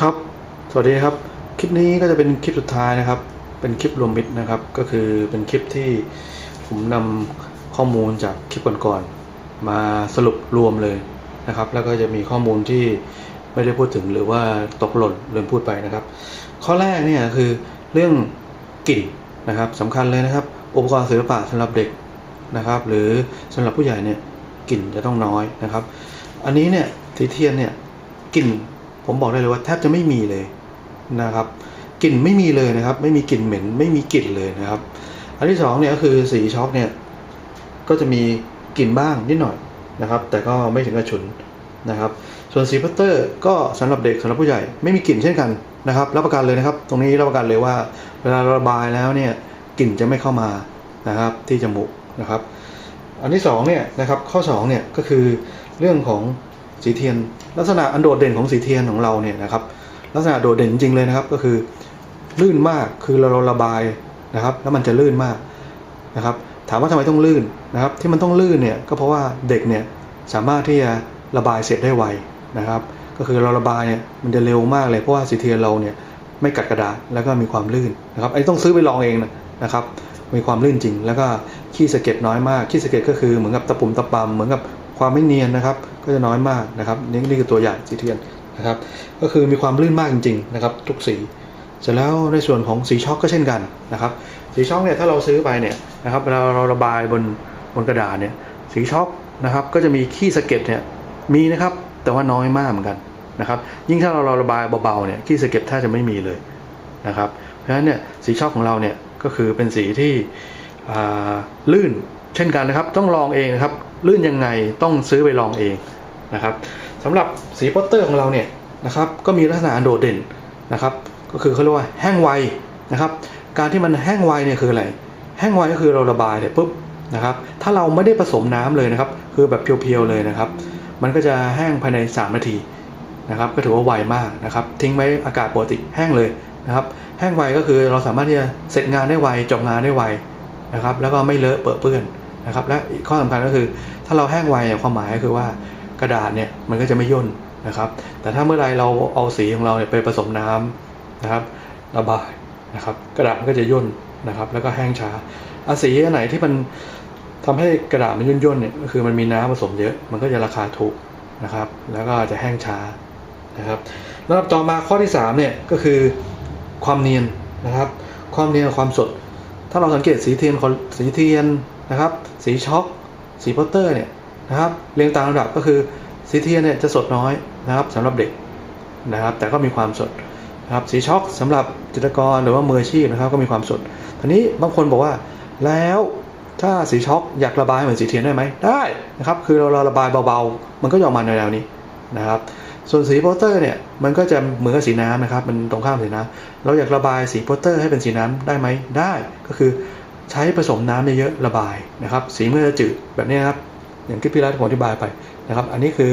ครับ สวัสดีครับ คลิปนี้ก็จะเป็นคลิปสุดท้ายนะครับ เป็นคลิปรวมมิตรนะครับ ก็คือเป็นคลิปที่ผมนำข้อมูลจากคลิปก่อนๆมาสรุปรวมเลยนะครับ แล้วก็จะมีข้อมูลที่ไม่ได้พูดถึงหรือว่าตกหล่นลืมพูดไปนะครับ ข้อแรกเนี่ยคือเรื่องกลิ่นนะครับสำคัญเลยนะครับ อุปกรณ์ศิลปะสำหรับเด็กนะครับ หรือสำหรับผู้ใหญ่เนี่ยกลิ่นจะต้องน้อยนะครับ อันนี้เนี่ยสีเทียนเนี่ยกลิ่น ผมบอกได้เลยว่าแทบจะไม่มีเลยนะครับกลิ่นไม่มีเลยนะครับ ไม่มีกลิ่นเหม็น ไม่มีกลิ่นเลยนะครับ อันที่สองเนี่ยก็คือสีช็อกเนี่ยก็จะมีกลิ่นบ้างนิดหน่อยนะครับ แต่ก็ไม่ถึงกับฉุนนะครับ ส่วนสีพัตเตอร์ก็สำหรับเด็กสำหรับผู้ใหญ่ไม่มีกลิ่นเช่นกันนะครับรับประกันเลยนะครับ ตรงนี้รับประกันเลยว่า เวลาระบายแล้วเนี่ยกลิ่นจะไม่เข้ามานะครับที่จมูกนะครับ อันที่สองเนี่ยนะครับข้อสองเนี่ยก็คือเรื่องของ สีเทียน ลักษณะอันโดดเด่นของสีเทียนของเราเนี่ยนะครับ ลักษณะโดดเด่นจริงเลยนะครับ ก็คือลื่นมากคือเราระบายนะครับ แล้วมันจะลื่นมากนะครับ ถามว่าทำไมต้องลื่นนะครับ ที่มันต้องลื่นเนี่ยก็เพราะว่าเด็กเนี่ยสามารถที่จะระบายเสร็จได้ไวนะครับ ก็คือเราระบายเนี่ยมันจะเร็วมากเลยเพราะว่าสีเทียนเราเนี่ยไม่กัดกระดาษแล้วก็มีความลื่นนะครับไอ้ต้องซื้อไปลองเองนะครับมีความลื่นจริง แล้วก็ขี้สะเก็ดน้อยมากขี้สะเก็ดก็คือเหมือนกับตะปุ่มตะปำเหมือนกับ ความไม่เนียนนะครับ ก็จะน้อยมากนะครับ นี่นี่คือตัวอย่างสีเทียนนะครับ ก็คือมีความลื่นมากจริงๆนะครับทุกสีเสร็จแล้วในส่วนของสีช็อกก็เช่นกันนะครับ สีช็อกเนี่ยถ้าเราซื้อไปเนี่ยนะครับเวลาเราระบายบนบนกระดาษเนี่ยสีช็อกนะครับก็จะมีขี้สะเก็ดเนี่ยมีนะครับแต่ว่าน้อยมากเหมือนกันนะครับ ยิ่งถ้าเราระบายเบาๆเนี่ยขี้สะเก็ดแทบจะไม่มีเลยนะครับ เพราะฉะนั้นเนี่ยสีช็อกของเราเนี่ยก็คือเป็นสีที่ลื่นเช่นกันนะครับ ต้องลองเองนะครับ ลื่นยังไงต้องซื้อไปลองเองนะครับสำหรับสีโปสเตอร์ของเราเนี่ยนะครับก็มีลักษณะโดดเด่นนะครับก็คือเขาเรียกว่าแห้งไวนะครับการที่มันแห้งไวเนี่ยคืออะไร แห้งไวก็คือเราระบายเนี่ยปุ๊บนะครับถ้าเราไม่ได้ผสมน้ำเลยนะครับคือแบบเพียวๆเลยนะครับ มันก็จะแห้งภายใน 3 นาทีนะครับก็ถือว่าไวมากนะครับทิ้งไว้อากาศปกติแห้งเลยนะครับแห้งไวก็คือเราสามารถที่จะเสร็จงานได้ไวจบงานได้ไวนะครับแล้วก็ไม่เลอะเปื้อน นะครับและข้อสำคัญก็คือถ้าเราแห้งไวเนี่ยความหมายก็คือว่ากระดาษเนี่ยมันก็จะไม่ย่นนะครับ แต่ถ้าเมื่อไรเราเอาสีของเราเนี่ยไปผสมน้ำนะครับระบายนะครับ กระดาษมันก็จะย่นนะครับ แล้วก็แห้งช้าอาสีอันไหนที่มันทำให้กระดาษมันย่นย่นๆเนี่ยก็คือมันมีน้ำผสมเยอะมันก็จะราคาถูกนะครับ แล้วก็จะแห้งช้านะครับแล้วต่อมาข้อที่สามเนี่ยก็คือความเนียนนะครับ ความเนียนความสด ถ้าเราสังเกตสีเทียนสีเทียน นะครับ สีช็อกสีโปสเตอร์เนี่ยนะครับเรียงตามลำดับก็คือสีเทียนเนี่ยจะสดน้อยนะครับสำหรับเด็กนะครับแต่ก็มีความสดนะครับสีช็อกสำหรับจิตรกรหรือว่ามืออาชีพนะครับก็มีความสดทีนี้บางคนบอกว่าแล้วถ้าสีช็อกอยากระบายเหมือนสีเทียนได้ไหมได้นะครับคือเราระบายเบาๆ มันก็จะออกมาในแนวนี้นะครับส่วนสีโปสเตอร์เนี่ยมันก็จะเหมือนกับสีน้ำนะครับมันตรงข้ามสีน้ำเราอยากระบายสีโปสเตอร์ให้เป็นสีน้ำได้ไหมได้ก็คือ ใช้ผสมน้ำเยอะๆระบายนะครับสีเมื่อจะจืดแบบนี้ครับอย่างที่พี่รัฐผมอธิบายไปนะครับ อันนี้คือ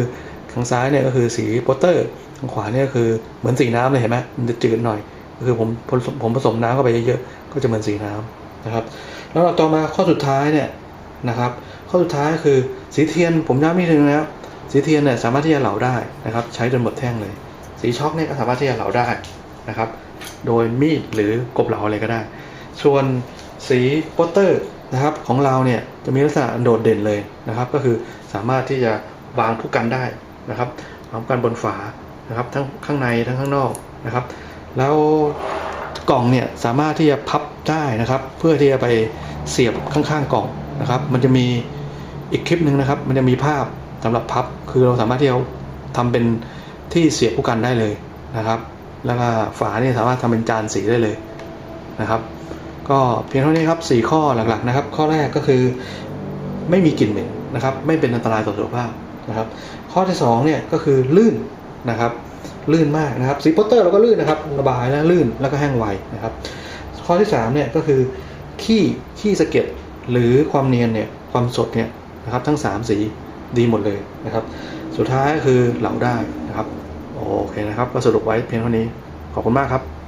ทางซ้ายเนี่ยก็คือสีโปสเตอร์ทางขวาเนี่ยคือเหมือนสีน้ำเลยเห็นไหมมันจะจืดหน่อยก็คือผมผมผมผสมน้ำเข้าไปเยอะๆก็จะเหมือนสีน้ำนะครับ แล้วต่อมาข้อสุดท้ายเนี่ยนะครับข้อสุดท้ายคือสีเทียนผมย้ำนิดนึงนะครับสีเทียนเนี่ยสามารถที่จะเหลาได้นะครับ ใช้จนหมดแท่งเลย สีช็อกเนี่ยก็สามารถที่จะเหลาได้นะครับ โดยมีดหรือกบเหลาอะไรก็ได้ ส่วน สีโปสเตอร์นะครับของเราเนี่ยจะมีลักษณะโดดเด่นเลยนะครับ ก็คือสามารถที่จะวางผู้กันได้นะครับวางกันบนฝานะครับทั้งข้างในทั้งข้างนอกนะครับ แล้วกล่องเนี่ยสามารถที่จะพับได้นะครับ เพื่อที่จะไปเสียบข้างๆกล่องนะครับ มันจะมีอีกคลิปหนึ่งนะครับ มันจะมีภาพสำหรับพับ คือเราสามารถที่จะทำเป็นที่เสียบผู้กันได้เลยนะครับ แล้วก็ฝาเนี่ยสามารถทำเป็นจานสีได้เลยนะครับ ก็เพียงเท่านี้ครับ4ข้อหลักๆนะครับ ข้อแรกก็คือไม่มีกลิ่นเหม็นนะครับ ไม่เป็นอันตรายต่อสุขภาพนะครับ ข้อที่สองเนี่ยก็คือลื่นนะครับลื่นมากนะครับสีโปสเตอร์เราก็ลื่นนะครับระบายแล้วลื่นแล้วก็แห้งไวนะครับ ข้อที่สามเนี่ยก็คือขี้ขี้สะเก็ดหรือความเนียนเนี่ยความสดเนี่ยนะครับทั้งสามสีดีหมดเลยนะครับ สุดท้ายก็คือเหลาได้นะครับโอเคนะครับก็สรุปไว้เพียงเท่านี้ขอบคุณมากครับ